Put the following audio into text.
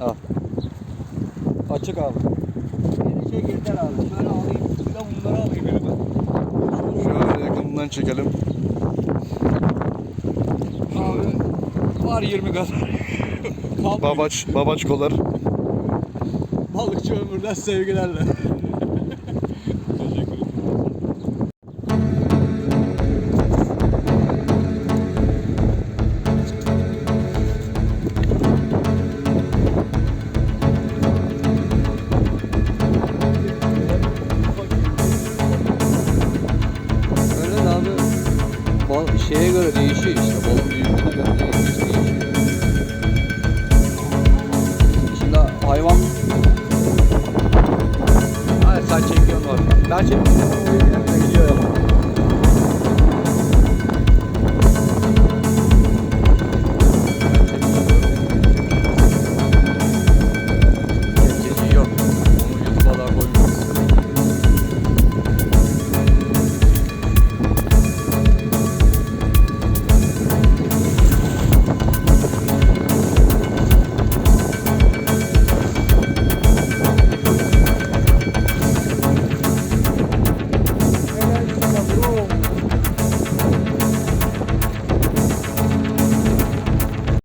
Al. Açık abi. Beni çekirler abi. Şöyle alayım. De bunları alayım elime. Şöyle yakından çekelim. Abi var 20 kadar. Babaç, babaç kolar. balıkçı ömürden sevgilerle. Bal şeye göre değişiyor işte. Balın büyüklüğüne göre değişiyor. Şimdi hayvan... Hayır sen çekiyorsun var. Ben çekiyorum. Gidiyor ya.